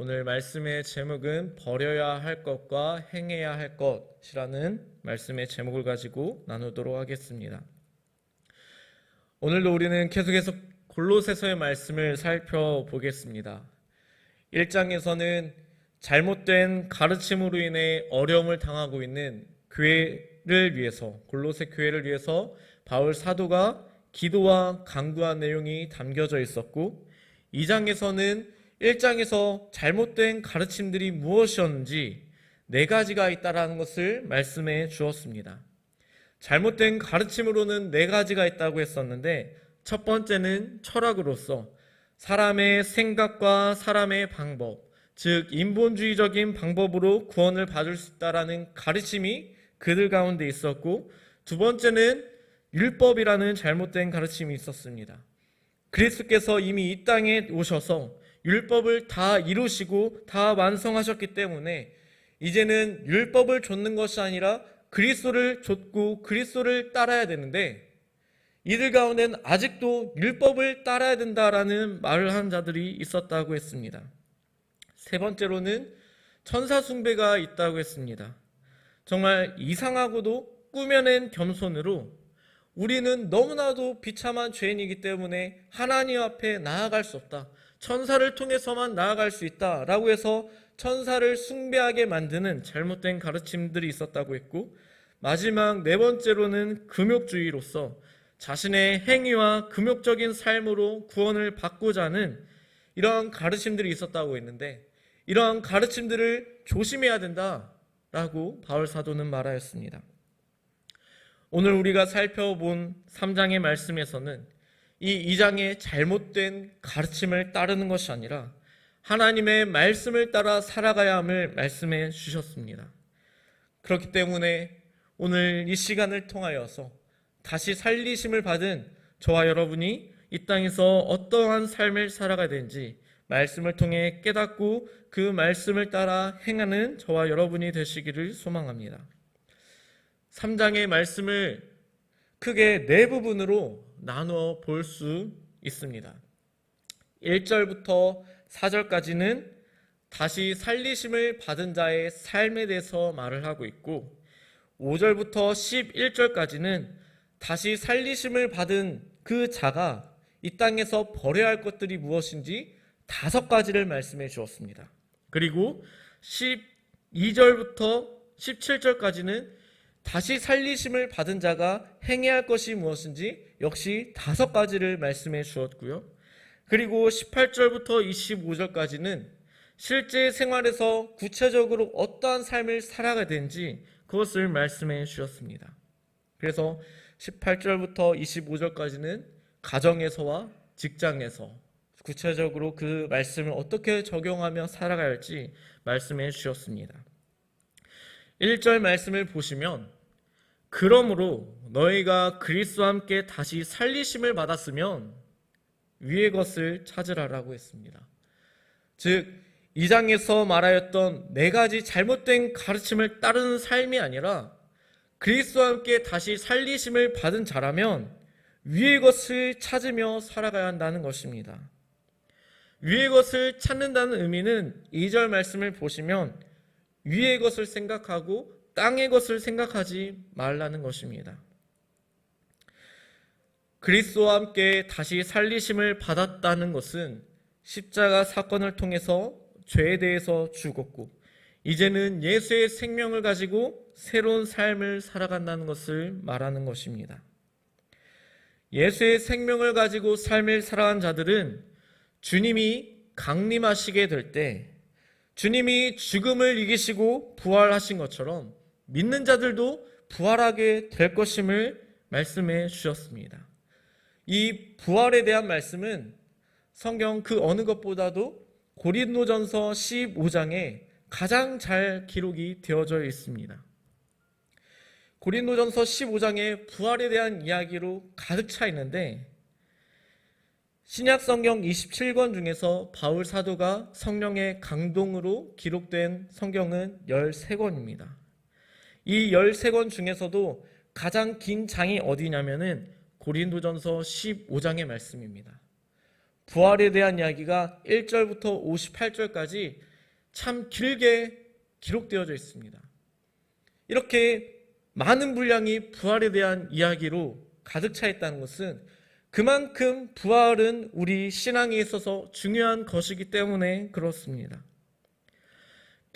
오늘 말씀의 제목은 버려야 할 것과 행해야 할 것이라는 말씀의 제목을 가지고 나누도록 하겠습니다. 오늘도 우리는 계속해서 골로새서의 말씀을 살펴보겠습니다. 1장에서는 잘못된 가르침으로 인해 어려움을 당하고 있는 교회를 위해서 골로새 교회를 위해서 바울 사도가 기도와 강구한 내용이 담겨져 있었고 2장에서는 1장에서 잘못된 가르침들이 무엇이었는지 네 가지가 있다라는 것을 말씀해 주었습니다. 잘못된 가르침으로는 네 가지가 있다고 했었는데 첫 번째는 철학으로서 사람의 생각과 사람의 방법, 즉 인본주의적인 방법으로 구원을 받을 수 있다라는 가르침이 그들 가운데 있었고 두 번째는 율법이라는 잘못된 가르침이 있었습니다. 그리스도께서 이미 이 땅에 오셔서 율법을 다 이루시고 다 완성하셨기 때문에 이제는 율법을 좇는 것이 아니라 그리스도를 좇고 그리스도를 따라야 되는데 이들 가운데는 아직도 율법을 따라야 된다라는 말을 하는 자들이 있었다고 했습니다. 세 번째로는 천사 숭배가 있다고 했습니다. 정말 이상하고도 꾸며낸 겸손으로 우리는 너무나도 비참한 죄인이기 때문에 하나님 앞에 나아갈 수 없다. 천사를 통해서만 나아갈 수 있다라고 해서 천사를 숭배하게 만드는 잘못된 가르침들이 있었다고 했고 마지막 네 번째로는 금욕주의로서 자신의 행위와 금욕적인 삶으로 구원을 받고자 하는 이러한 가르침들이 있었다고 했는데 이러한 가르침들을 조심해야 된다라고 바울 사도는 말하였습니다. 오늘 우리가 살펴본 3장의 말씀에서는 이 2장의 잘못된 가르침을 따르는 것이 아니라 하나님의 말씀을 따라 살아가야 함을 말씀해 주셨습니다. 그렇기 때문에 오늘 이 시간을 통하여서 다시 살리심을 받은 저와 여러분이 이 땅에서 어떠한 삶을 살아가야 되는지 말씀을 통해 깨닫고 그 말씀을 따라 행하는 저와 여러분이 되시기를 소망합니다. 3장의 말씀을 크게 네 부분으로 나누어 볼 수 있습니다. 1절부터 4절까지는 다시 살리심을 받은 자의 삶에 대해서 말을 하고 있고 5절부터 11절까지는 다시 살리심을 받은 그 자가 이 땅에서 버려야 할 것들이 무엇인지 다섯 가지를 말씀해 주었습니다. 그리고 12절부터 17절까지는 다시 살리심을 받은 자가 행해야 할 것이 무엇인지 역시 다섯 가지를 말씀해 주었고요. 그리고 18절부터 25절까지는 실제 생활에서 구체적으로 어떠한 삶을 살아가야 되는지 그것을 말씀해 주셨습니다. 그래서 18절부터 25절까지는 가정에서와 직장에서 구체적으로 그 말씀을 어떻게 적용하며 살아가야 할지 말씀해 주셨습니다. 1절 말씀을 보시면 그러므로 너희가 그리스도와 함께 다시 살리심을 받았으면 위의 것을 찾으라라고 했습니다. 즉, 이 장에서 말하였던 네 가지 잘못된 가르침을 따르는 삶이 아니라 그리스도와 함께 다시 살리심을 받은 자라면 위의 것을 찾으며 살아가야 한다는 것입니다. 위의 것을 찾는다는 의미는 2절 말씀을 보시면 위의 것을 생각하고 땅의 것을 생각하지 말라는 것입니다. 그리스도와 함께 다시 살리심을 받았다는 것은 십자가 사건을 통해서 죄에 대해서 죽었고 이제는 예수의 생명을 가지고 새로운 삶을 살아간다는 것을 말하는 것입니다. 예수의 생명을 가지고 삶을 살아간 자들은 주님이 강림하시게 될 때 주님이 죽음을 이기시고 부활하신 것처럼 믿는 자들도 부활하게 될 것임을 말씀해 주셨습니다. 이 부활에 대한 말씀은 성경 그 어느 것보다도 고린도전서 15장에 가장 잘 기록이 되어져 있습니다. 고린도전서 15장의 부활에 대한 이야기로 가득 차 있는데 신약 성경 27권 중에서 바울 사도가 성령의 강동으로 기록된 성경은 13권입니다. 이 13권 중에서도 가장 긴 장이 어디냐면은 고린도전서 15장의 말씀입니다. 부활에 대한 이야기가 1절부터 58절까지 참 길게 기록되어져 있습니다. 이렇게 많은 분량이 부활에 대한 이야기로 가득 차 있다는 것은 그만큼 부활은 우리 신앙에 있어서 중요한 것이기 때문에 그렇습니다.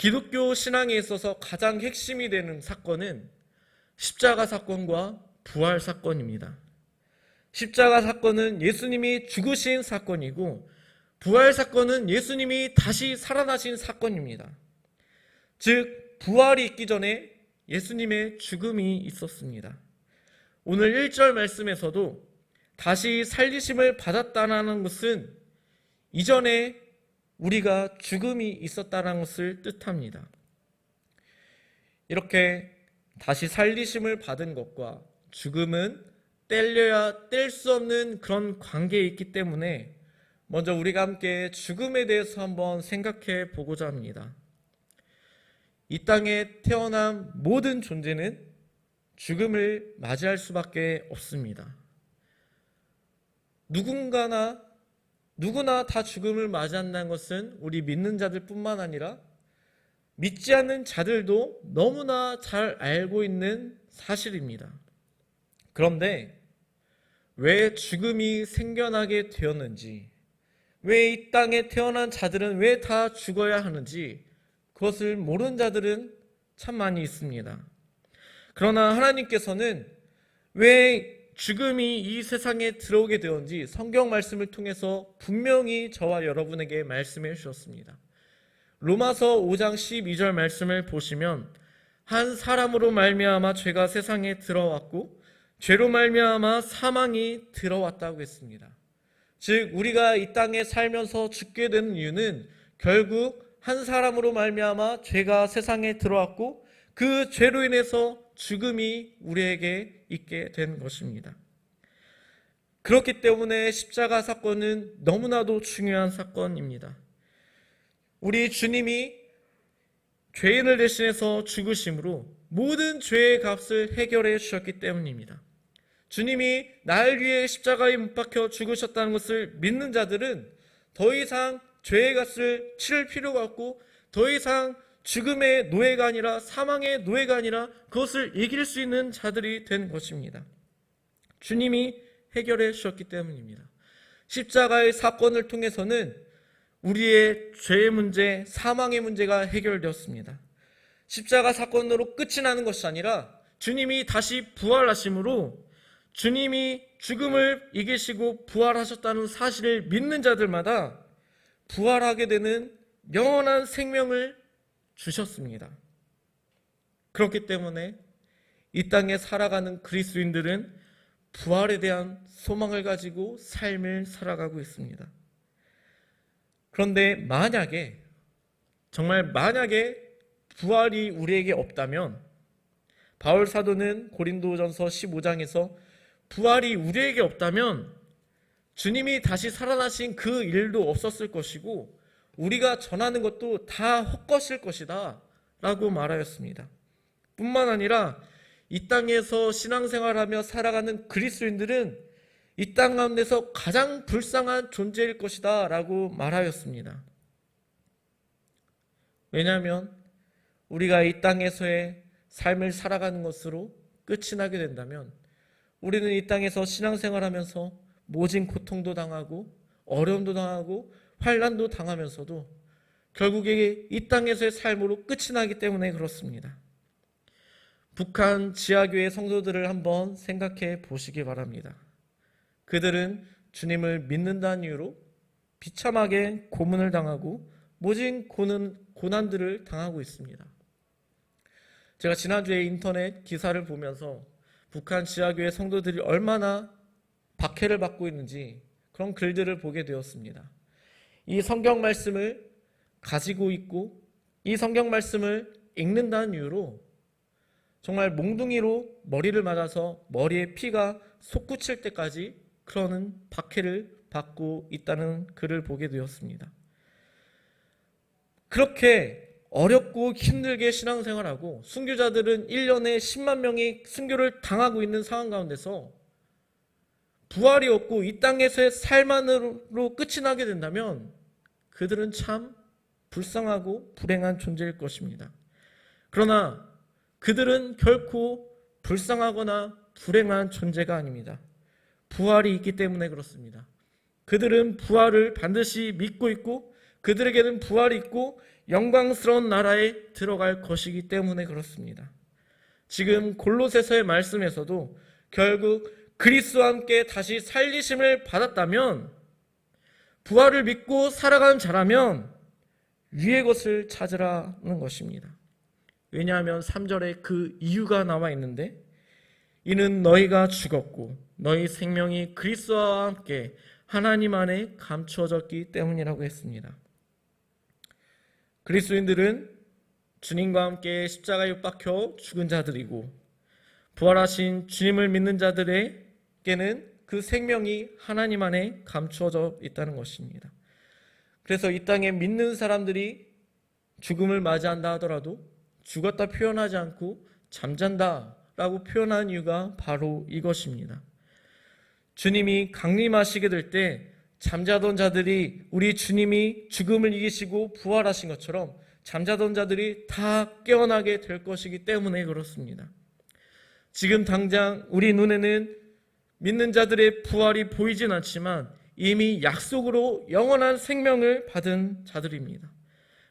기독교 신앙에 있어서 가장 핵심이 되는 사건은 십자가 사건과 부활 사건입니다. 십자가 사건은 예수님이 죽으신 사건이고 부활 사건은 예수님이 다시 살아나신 사건입니다. 즉 부활이 있기 전에 예수님의 죽음이 있었습니다. 오늘 1절 말씀에서도 다시 살리심을 받았다는 것은 이전에 우리가 죽음이 있었다는 것을 뜻합니다. 이렇게 다시 살리심을 받은 것과 죽음은 뗄려야 뗄 수 없는 그런 관계에 있기 때문에 먼저 우리가 함께 죽음에 대해서 한번 생각해 보고자 합니다. 이 땅에 태어난 모든 존재는 죽음을 맞이할 수밖에 없습니다. 누군가나 누구나 다 죽음을 맞이한다는 것은 우리 믿는 자들 뿐만 아니라 믿지 않는 자들도 너무나 잘 알고 있는 사실입니다. 그런데 왜 죽음이 생겨나게 되었는지, 왜 이 땅에 태어난 자들은 왜 다 죽어야 하는지, 그것을 모르는 자들은 참 많이 있습니다. 그러나 하나님께서는 왜 죽음이 이 세상에 들어오게 되었는지 성경 말씀을 통해서 분명히 저와 여러분에게 말씀해 주셨습니다. 로마서 5장 12절 말씀을 보시면 한 사람으로 말미암아 죄가 세상에 들어왔고 죄로 말미암아 사망이 들어왔다고 했습니다. 즉 우리가 이 땅에 살면서 죽게 되는 이유는 결국 한 사람으로 말미암아 죄가 세상에 들어왔고 그 죄로 인해서 죽음이 우리에게 있게 된 것입니다. 그렇기 때문에 십자가 사건은 너무나도 중요한 사건입니다. 우리 주님이 죄인을 대신해서 죽으심으로 모든 죄의 값을 해결해 주셨기 때문입니다. 주님이 날 위해 십자가에 못 박혀 죽으셨다는 것을 믿는 자들은 더 이상 죄의 값을 치를 필요가 없고 더 이상 죽음의 노예가 아니라 사망의 노예가 아니라 그것을 이길 수 있는 자들이 된 것입니다. 주님이 해결해 주셨기 때문입니다. 십자가의 사건을 통해서는 우리의 죄의 문제, 사망의 문제가 해결되었습니다. 십자가 사건으로 끝이 나는 것이 아니라 주님이 다시 부활하심으로 주님이 죽음을 이기시고 부활하셨다는 사실을 믿는 자들마다 부활하게 되는 영원한 생명을 주셨습니다. 그렇기 때문에 이 땅에 살아가는 그리스도인들은 부활에 대한 소망을 가지고 삶을 살아가고 있습니다. 그런데 만약에 정말 만약에 부활이 우리에게 없다면 바울 사도는 고린도전서 15장에서 부활이 우리에게 없다면 주님이 다시 살아나신 그 일도 없었을 것이고 우리가 전하는 것도 다 헛것일 것이다 라고 말하였습니다. 뿐만 아니라 이 땅에서 신앙생활하며 살아가는 그리스도인들은 이 땅 가운데서 가장 불쌍한 존재일 것이다 라고 말하였습니다. 왜냐하면 우리가 이 땅에서의 삶을 살아가는 것으로 끝이 나게 된다면 우리는 이 땅에서 신앙생활하면서 모진 고통도 당하고 어려움도 당하고 환란도 당하면서도 결국에 이 땅에서의 삶으로 끝이 나기 때문에 그렇습니다. 북한 지하교회 성도들을 한번 생각해 보시기 바랍니다. 그들은 주님을 믿는다는 이유로 비참하게 고문을 당하고 모진 고는, 고난들을 당하고 있습니다. 제가 지난주에 인터넷 기사를 보면서 북한 지하교회 성도들이 얼마나 박해를 받고 있는지 그런 글들을 보게 되었습니다. 이 성경 말씀을 가지고 있고 이 성경 말씀을 읽는다는 이유로 정말 몽둥이로 머리를 맞아서 머리에 피가 솟구칠 때까지 그러는 박해를 받고 있다는 글을 보게 되었습니다. 그렇게 어렵고 힘들게 신앙생활하고 순교자들은 1년에 10만 명이 순교를 당하고 있는 상황 가운데서 부활이 없고 이 땅에서의 삶만으로 끝이 나게 된다면 그들은 참 불쌍하고 불행한 존재일 것입니다. 그러나 그들은 결코 불쌍하거나 불행한 존재가 아닙니다. 부활이 있기 때문에 그렇습니다. 그들은 부활을 반드시 믿고 있고 그들에게는 부활이 있고 영광스러운 나라에 들어갈 것이기 때문에 그렇습니다. 지금 골로새서의 말씀에서도 결국 그리스도와 함께 다시 살리심을 받았다면 부활을 믿고 살아가는 자라면 위의 것을 찾으라는 것입니다. 왜냐하면 3절에 그 이유가 나와 있는데 이는 너희가 죽었고 너희 생명이 그리스도와 함께 하나님 안에 감추어졌기 때문이라고 했습니다. 그리스도인들은 주님과 함께 십자가에 못 박혀 죽은 자들이고 부활하신 주님을 믿는 자들에 게는 그 생명이 하나님 안에 감추어져 있다는 것입니다. 그래서 이 땅에 믿는 사람들이 죽음을 맞이한다 하더라도 죽었다 표현하지 않고 잠잔다 라고 표현한 이유가 바로 이것입니다. 주님이 강림하시게 될 때 잠자던 자들이 우리 주님이 죽음을 이기시고 부활하신 것처럼 잠자던 자들이 다 깨어나게 될 것이기 때문에 그렇습니다. 지금 당장 우리 눈에는 믿는 자들의 부활이 보이진 않지만 이미 약속으로 영원한 생명을 받은 자들입니다.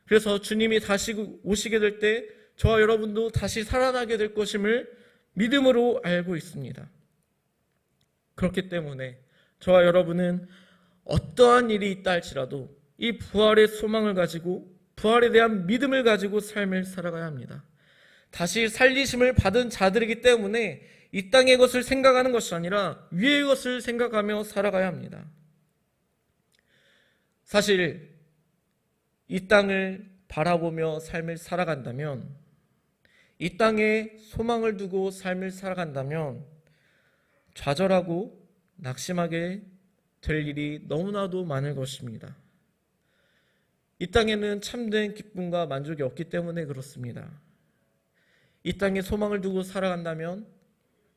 그래서 주님이 다시 오시게 될 때 저와 여러분도 다시 살아나게 될 것임을 믿음으로 알고 있습니다. 그렇기 때문에 저와 여러분은 어떠한 일이 있다 할지라도 이 부활의 소망을 가지고 부활에 대한 믿음을 가지고 삶을 살아가야 합니다. 다시 살리심을 받은 자들이기 때문에 이 땅의 것을 생각하는 것이 아니라 위의 것을 생각하며 살아가야 합니다. 사실 이 땅을 바라보며 삶을 살아간다면 이 땅에 소망을 두고 삶을 살아간다면 좌절하고 낙심하게 될 일이 너무나도 많을 것입니다. 이 땅에는 참된 기쁨과 만족이 없기 때문에 그렇습니다. 이 땅에 소망을 두고 살아간다면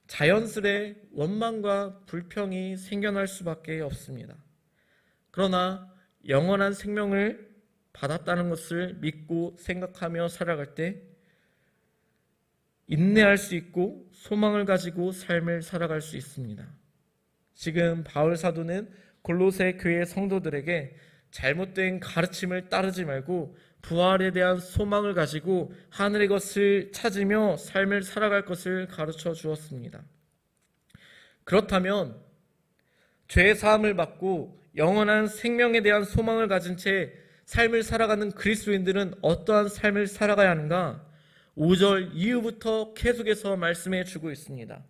자연스레 원망과 불평이 생겨날 수밖에 없습니다. 그러나 영원한 생명을 받았다는 것을 믿고 생각하며 살아갈 때 인내할 수 있고 소망을 가지고 삶을 살아갈 수 있습니다. 지금 바울 사도는 골로새 교회 성도들에게 잘못된 가르침을 따르지 말고 부활에 대한 소망을 가지고 하늘의 것을 찾으며 삶을 살아갈 것을 가르쳐 주었습니다. 그렇다면 죄 사함을 받고 영원한 생명에 대한 소망을 가진 채 삶을 살아가는 그리스도인들은 어떠한 삶을 살아가야 하는가? 5절 이후부터 계속해서 말씀해 주고 있습니다.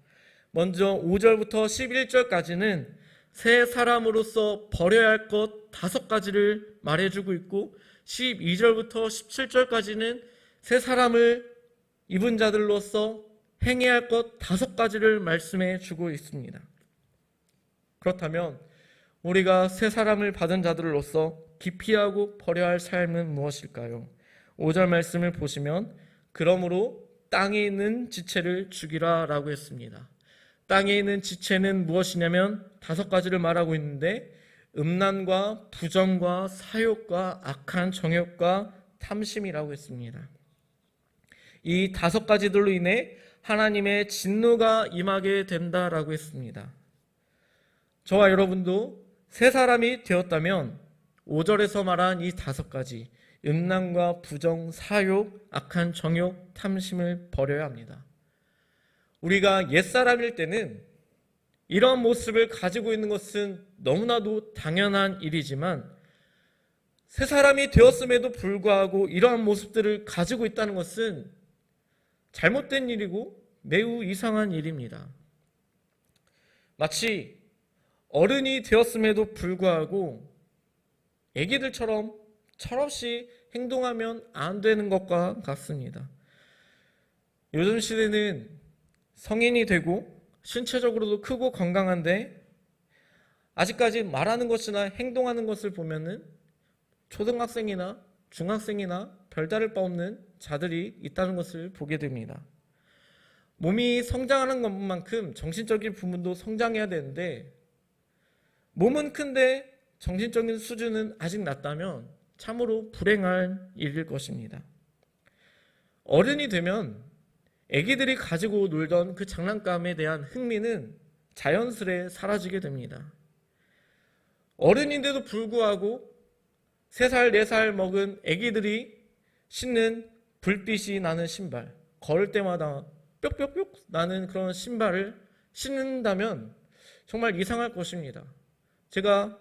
먼저 5절부터 11절까지는 새 사람으로서 버려야 할 것 다섯 가지를 말해주고 있고 12절부터 17절까지는 새 사람을 입은 자들로서 행해야 할 것 다섯 가지를 말씀해 주고 있습니다. 그렇다면 우리가 새 사람을 받은 자들로서 기피하고 버려야 할 삶은 무엇일까요? 5절 말씀을 보시면 그러므로 땅에 있는 지체를 죽이라라고 했습니다. 땅에 있는 지체는 무엇이냐면 다섯 가지를 말하고 있는데 음란과 부정과 사욕과 악한 정욕과 탐심이라고 했습니다. 이 다섯 가지들로 인해 하나님의 진노가 임하게 된다라고 했습니다. 저와 여러분도 새 사람이 되었다면 5절에서 말한 이 다섯 가지 음란과 부정, 사욕, 악한 정욕, 탐심을 버려야 합니다. 우리가 옛사람일 때는 이런 모습을 가지고 있는 것은 너무나도 당연한 일이지만 새 사람이 되었음에도 불구하고 이러한 모습들을 가지고 있다는 것은 잘못된 일이고 매우 이상한 일입니다. 마치 어른이 되었음에도 불구하고 애기들처럼 철없이 행동하면 안 되는 것과 같습니다. 요즘 시대는 성인이 되고 신체적으로도 크고 건강한데 아직까지 말하는 것이나 행동하는 것을 보면은 초등학생이나 중학생이나 별다를 바 없는 자들이 있다는 것을 보게 됩니다. 몸이 성장하는 것만큼 정신적인 부분도 성장해야 되는데 몸은 큰데 정신적인 수준은 아직 낮다면 참으로 불행한 일일 것입니다. 어른이 되면 아기들이 가지고 놀던 그 장난감에 대한 흥미는 자연스레 사라지게 됩니다. 어른인데도 불구하고 3살, 4살 먹은 아기들이 신는 불빛이 나는 신발, 걸을 때마다 뾱뾱뾱 나는 그런 신발을 신는다면 정말 이상할 것입니다. 제가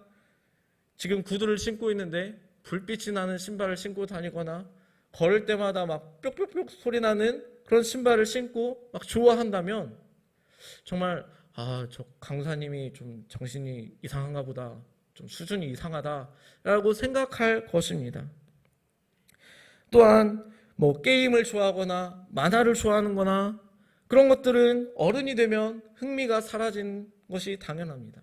지금 구두를 신고 있는데 불빛이 나는 신발을 신고 다니거나 걸을 때마다 막 뾱뾱뾱 소리 나는 그런 신발을 신고 막 좋아한다면 정말 아, 저 강사님이 좀 정신이 이상한가 보다. 좀 수준이 이상하다라고 생각할 것입니다. 또한 뭐 게임을 좋아하거나 만화를 좋아하는 거나 그런 것들은 어른이 되면 흥미가 사라진 것이 당연합니다.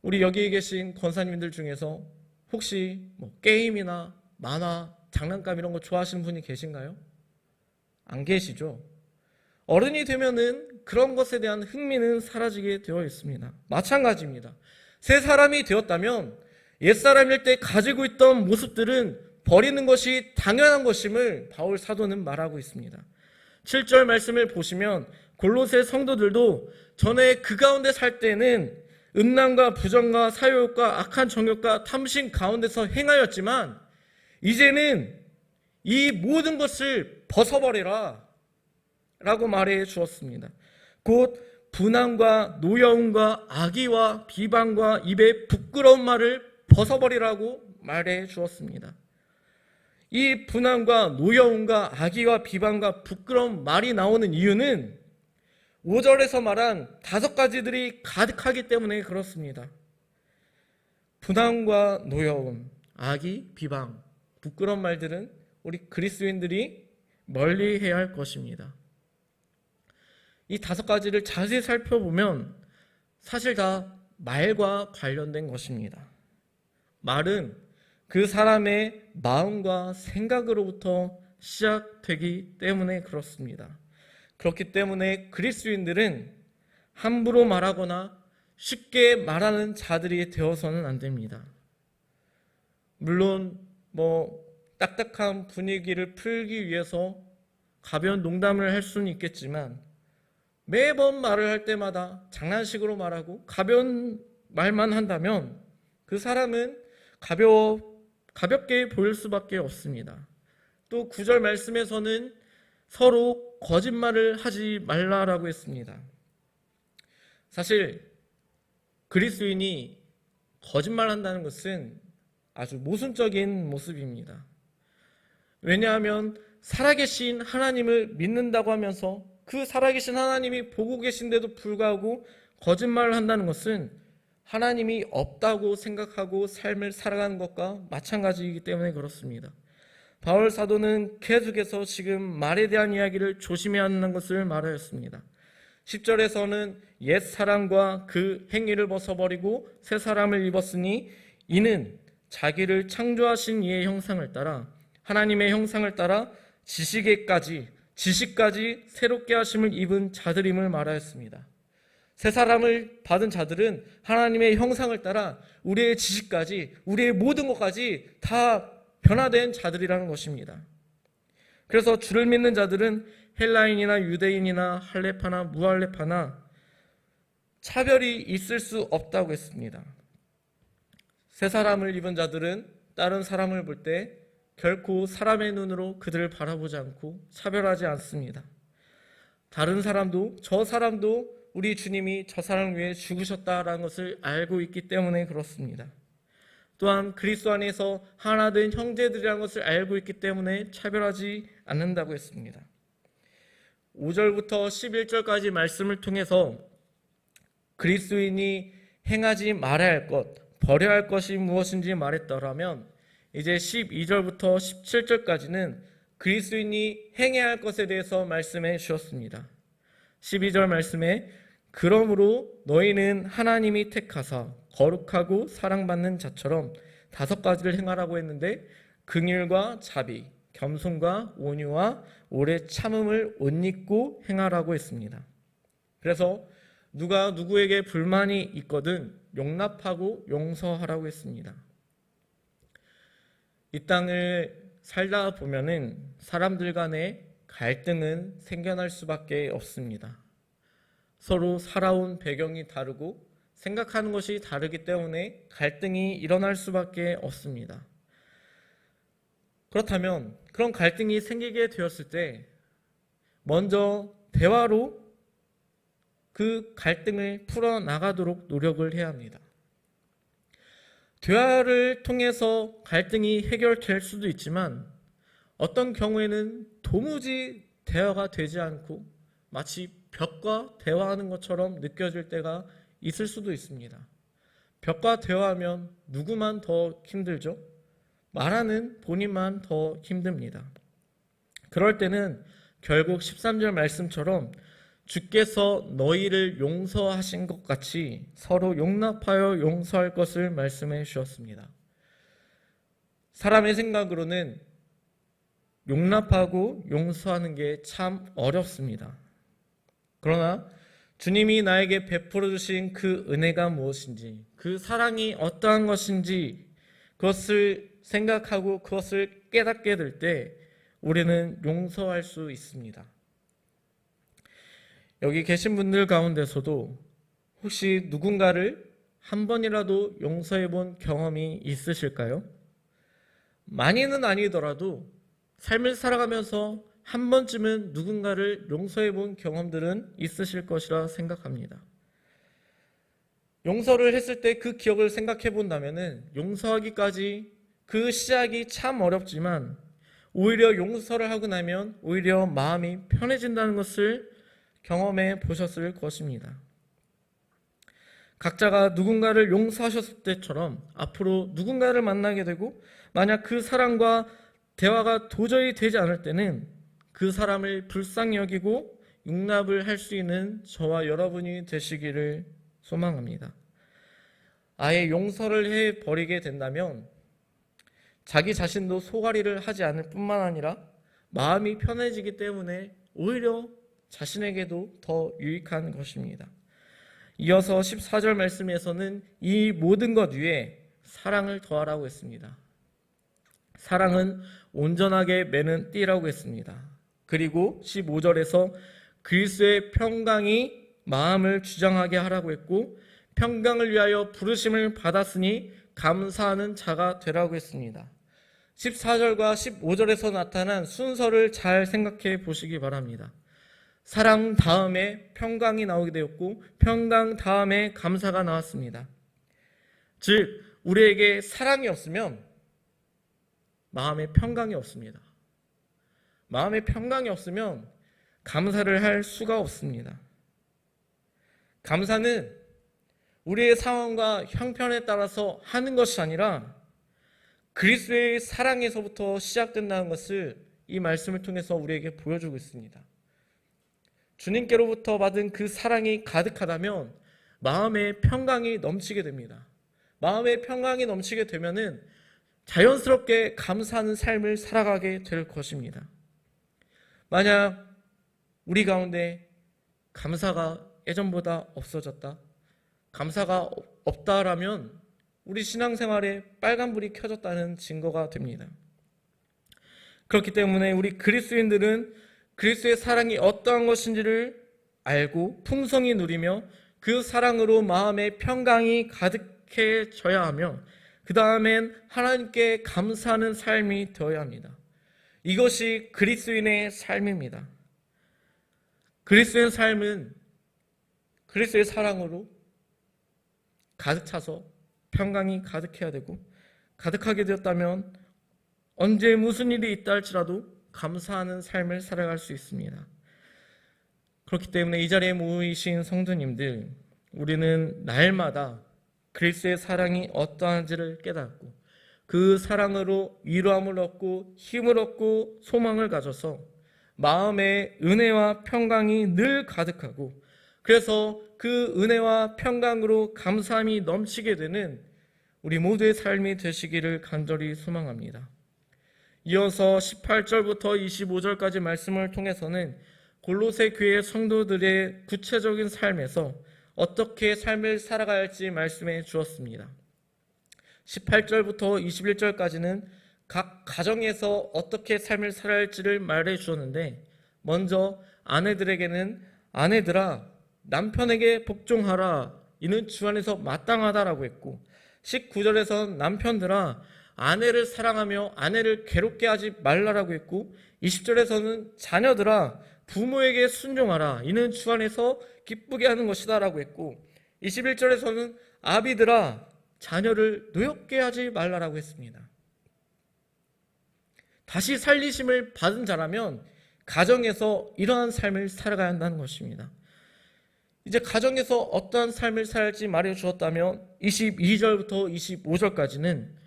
우리 여기에 계신 권사님들 중에서 혹시 뭐 게임이나 만화, 장난감 이런 거 좋아하시는 분이 계신가요? 안 계시죠? 어른이 되면은 그런 것에 대한 흥미는 사라지게 되어 있습니다. 마찬가지입니다. 새 사람이 되었다면 옛사람일 때 가지고 있던 모습들은 버리는 것이 당연한 것임을 바울 사도는 말하고 있습니다. 7절 말씀을 보시면 골로새 성도들도 전에 그 가운데 살 때는 음란과 부정과 사욕과 악한 정욕과 탐심 가운데서 행하였지만 이제는 이 모든 것을 벗어버리라 라고 말해 주었습니다. 곧 분함과 노여움과 악의와 비방과 입에 부끄러운 말을 벗어버리라고 말해 주었습니다. 이 분함과 노여움과 악의와 비방과 부끄러운 말이 나오는 이유는 5절에서 말한 다섯 가지들이 가득하기 때문에 그렇습니다. 분함과 노여움, 악의, 비방, 부끄러운 말들은 우리 그리스도인들이 멀리 해야 할 것입니다. 이 다섯 가지를 자세히 살펴보면 사실 다 말과 관련된 것입니다. 말은 그 사람의 마음과 생각으로부터 시작되기 때문에 그렇습니다. 그렇기 때문에 그리스도인들은 함부로 말하거나 쉽게 말하는 자들이 되어서는 안 됩니다. 물론 뭐 딱딱한 분위기를 풀기 위해서 가벼운 농담을 할 수는 있겠지만 매번 말을 할 때마다 장난식으로 말하고 가벼운 말만 한다면 그 사람은 가벼워, 가볍게 보일 수밖에 없습니다. 또 구절 말씀에서는 서로 거짓말을 하지 말라라고 했습니다. 사실 그리스도인이 거짓말 한다는 것은 아주 모순적인 모습입니다. 왜냐하면 살아계신 하나님을 믿는다고 하면서 그 살아계신 하나님이 보고 계신데도 불구하고 거짓말을 한다는 것은 하나님이 없다고 생각하고 삶을 살아가는 것과 마찬가지이기 때문에 그렇습니다. 바울 사도는 계속해서 지금 말에 대한 이야기를 조심해야 하는 것을 말하였습니다. 10절에서는 옛 사람과 그 행위를 벗어버리고 새 사람을 입었으니 이는 자기를 창조하신 이의 형상을 따라 하나님의 형상을 따라 지식에까지 지식까지 새롭게 하심을 입은 자들임을 말하였습니다. 새 사람을 받은 자들은 하나님의 형상을 따라 우리의 지식까지 우리의 모든 것까지 다 변화된 자들이라는 것입니다. 그래서 주를 믿는 자들은 헬라인이나 유대인이나 할레파나 무할레파나 차별이 있을 수 없다고 했습니다. 새 사람을 입은 자들은 다른 사람을 볼때 결코 사람의 눈으로 그들을 바라보지 않고 차별하지 않습니다. 다른 사람도 저 사람도 우리 주님이 저 사람을 위해 죽으셨다라는 것을 알고 있기 때문에 그렇습니다. 또한 그리스도 안에서 하나 된 형제들이라는 것을 알고 있기 때문에 차별하지 않는다고 했습니다. 5절부터 11절까지 말씀을 통해서 그리스도인이 행하지 말아야 할 것, 버려야 할 것이 무엇인지 말했더라면 이제 12절부터 17절까지는 그리스도인이 행해야 할 것에 대해서 말씀해 주셨습니다. 12절 말씀에 그러므로 너희는 하나님이 택하사 거룩하고 사랑받는 자처럼 다섯 가지를 행하라고 했는데 긍휼과 자비, 겸손과 온유와 오래 참음을 옷 입고 행하라고 했습니다. 그래서 누가 누구에게 불만이 있거든 용납하고 용서하라고 했습니다. 이 땅을 살다 보면은 사람들 간의 갈등은 생겨날 수밖에 없습니다. 서로 살아온 배경이 다르고 생각하는 것이 다르기 때문에 갈등이 일어날 수밖에 없습니다. 그렇다면 그런 갈등이 생기게 되었을 때 먼저 대화로 그 갈등을 풀어 나가도록 노력을 해야 합니다. 대화를 통해서 갈등이 해결될 수도 있지만 어떤 경우에는 도무지 대화가 되지 않고 마치 벽과 대화하는 것처럼 느껴질 때가 있을 수도 있습니다. 벽과 대화하면 누구만 더 힘들죠? 말하는 본인만 더 힘듭니다. 그럴 때는 결국 13절 말씀처럼 주께서 너희를 용서하신 것 같이 서로 용납하여 용서할 것을 말씀해 주셨습니다. 사람의 생각으로는 용납하고 용서하는 게 참 어렵습니다. 그러나 주님이 나에게 베풀어 주신 그 은혜가 무엇인지, 그 사랑이 어떠한 것인지 그것을 생각하고 그것을 깨닫게 될 때 우리는 용서할 수 있습니다. 여기 계신 분들 가운데서도 혹시 누군가를 한 번이라도 용서해 본 경험이 있으실까요? 많이는 아니더라도 삶을 살아가면서 한 번쯤은 누군가를 용서해 본 경험들은 있으실 것이라 생각합니다. 용서를 했을 때 그 기억을 생각해 본다면 용서하기까지 그 시작이 참 어렵지만 오히려 용서를 하고 나면 오히려 마음이 편해진다는 것을 경험해 보셨을 것입니다. 각자가 누군가를 용서하셨을 때처럼 앞으로 누군가를 만나게 되고 만약 그 사람과 대화가 도저히 되지 않을 때는 그 사람을 불쌍히 여기고 용납을 할 수 있는 저와 여러분이 되시기를 소망합니다. 아예 용서를 해 버리게 된다면 자기 자신도 소가리를 하지 않을 뿐만 아니라 마음이 편해지기 때문에 오히려 자신에게도 더 유익한 것입니다. 이어서 14절 말씀에서는 이 모든 것 위에 사랑을 더하라고 했습니다. 사랑은 온전하게 매는 띠라고 했습니다. 그리고 15절에서 그리스의 평강이 마음을 주장하게 하라고 했고 평강을 위하여 부르심을 받았으니 감사하는 자가 되라고 했습니다. 14절과 15절에서 나타난 순서를 잘 생각해 보시기 바랍니다. 사랑 다음에 평강이 나오게 되었고 평강 다음에 감사가 나왔습니다. 즉 우리에게 사랑이 없으면 마음에 평강이 없습니다. 마음에 평강이 없으면 감사를 할 수가 없습니다. 감사는 우리의 상황과 형편에 따라서 하는 것이 아니라 그리스도의 사랑에서부터 시작된다는 것을 이 말씀을 통해서 우리에게 보여주고 있습니다. 주님께로부터 받은 그 사랑이 가득하다면 마음의 평강이 넘치게 됩니다. 마음의 평강이 넘치게 되면은 자연스럽게 감사하는 삶을 살아가게 될 것입니다. 만약 우리 가운데 감사가 예전보다 없어졌다. 감사가 없다라면 우리 신앙생활에 빨간불이 켜졌다는 증거가 됩니다. 그렇기 때문에 우리 그리스도인들은 그리스도의 사랑이 어떠한 것인지를 알고 풍성히 누리며 그 사랑으로 마음의 평강이 가득해져야 하며 그 다음엔 하나님께 감사하는 삶이 되어야 합니다. 이것이 그리스도인의 삶입니다. 그리스도의 삶은 그리스도의 사랑으로 가득 차서 평강이 가득해야 되고 가득하게 되었다면 언제 무슨 일이 있다 할지라도 감사하는 삶을 살아갈 수 있습니다. 그렇기 때문에 이 자리에 모이신 성도님들, 우리는 날마다 그리스의 사랑이 어떠한지를 깨닫고 그 사랑으로 위로함을 얻고 힘을 얻고 소망을 가져서 마음에 은혜와 평강이 늘 가득하고 그래서 그 은혜와 평강으로 감사함이 넘치게 되는 우리 모두의 삶이 되시기를 간절히 소망합니다. 이어서 18절부터 25절까지 말씀을 통해서는 골로새 교회 성도들의 구체적인 삶에서 어떻게 삶을 살아가야 할지 말씀해 주었습니다. 18절부터 21절까지는 각 가정에서 어떻게 삶을 살아야 할지를 말해 주었는데 먼저 아내들에게는 아내들아 남편에게 복종하라 이는 주 안에서 마땅하다라고 했고 19절에서 남편들아 아내를 사랑하며 아내를 괴롭게 하지 말라라고 했고 20절에서는 자녀들아 부모에게 순종하라 이는 주 안에서 기쁘게 하는 것이다라고 했고 21절에서는 아비들아 자녀를 노엽게 하지 말라라고 했습니다. 다시 살리심을 받은 자라면 가정에서 이러한 삶을 살아가야 한다는 것입니다. 이제 가정에서 어떠한 삶을 살지 말해 주었다면 22절부터 25절까지는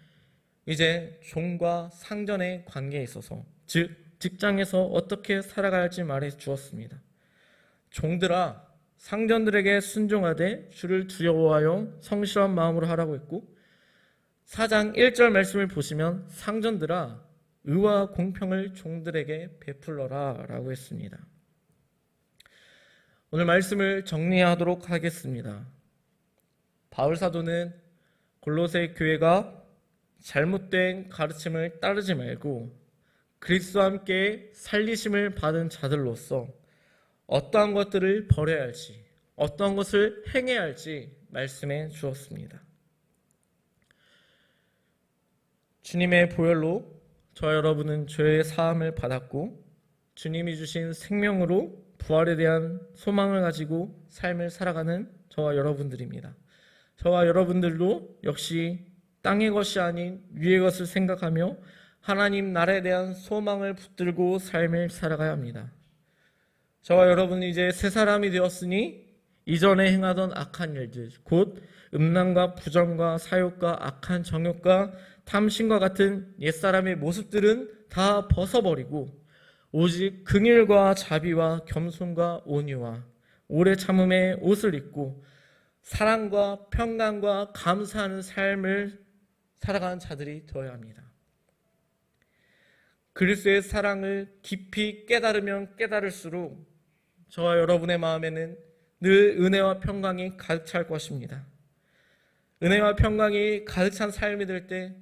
이제 종과 상전의 관계에 있어서 즉 직장에서 어떻게 살아가야 할지 말해 주었습니다. 종들아 상전들에게 순종하되 주를 두려워하여 성실한 마음으로 하라고 했고 4장 1절 말씀을 보시면 상전들아 의와 공평을 종들에게 베풀러라 라고 했습니다. 오늘 말씀을 정리하도록 하겠습니다. 바울 사도는 골로새 교회가 잘못된 가르침을 따르지 말고 그리스도와 함께 살리심을 받은 자들로서 어떠한 것들을 버려야 할지, 어떠한 것을 행해야 할지 말씀해 주었습니다. 주님의 보혈로 저 여러분은 죄의 사함을 받았고 주님이 주신 생명으로 부활에 대한 소망을 가지고 삶을 살아가는 저와 여러분들입니다. 저와 여러분들도 역시 땅의 것이 아닌 위의 것을 생각하며 하나님 나라에 대한 소망을 붙들고 삶을 살아가야 합니다. 저와 여러분은 이제 새 사람이 되었으니 이전에 행하던 악한 일들, 곧 음란과 부정과 사욕과 악한 정욕과 탐심과 같은 옛사람의 모습들은 다 벗어버리고 오직 긍휼과 자비와 겸손과 온유와 오래 참음의 옷을 입고 사랑과 평강과 감사하는 삶을 살아가는 자들이 되어야 합니다. 그리스도의 사랑을 깊이 깨달으면 깨달을수록 저와 여러분의 마음에는 늘 은혜와 평강이 가득 찰 것입니다. 은혜와 평강이 가득 찬 삶이 될 때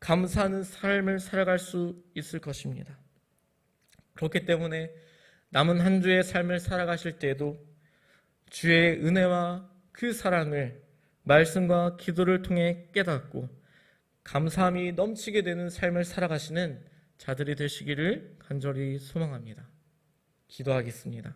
감사하는 삶을 살아갈 수 있을 것입니다. 그렇기 때문에 남은 한 주의 삶을 살아가실 때에도 주의 은혜와 그 사랑을 말씀과 기도를 통해 깨닫고 감사함이 넘치게 되는 삶을 살아가시는 자들이 되시기를 간절히 소망합니다. 기도하겠습니다.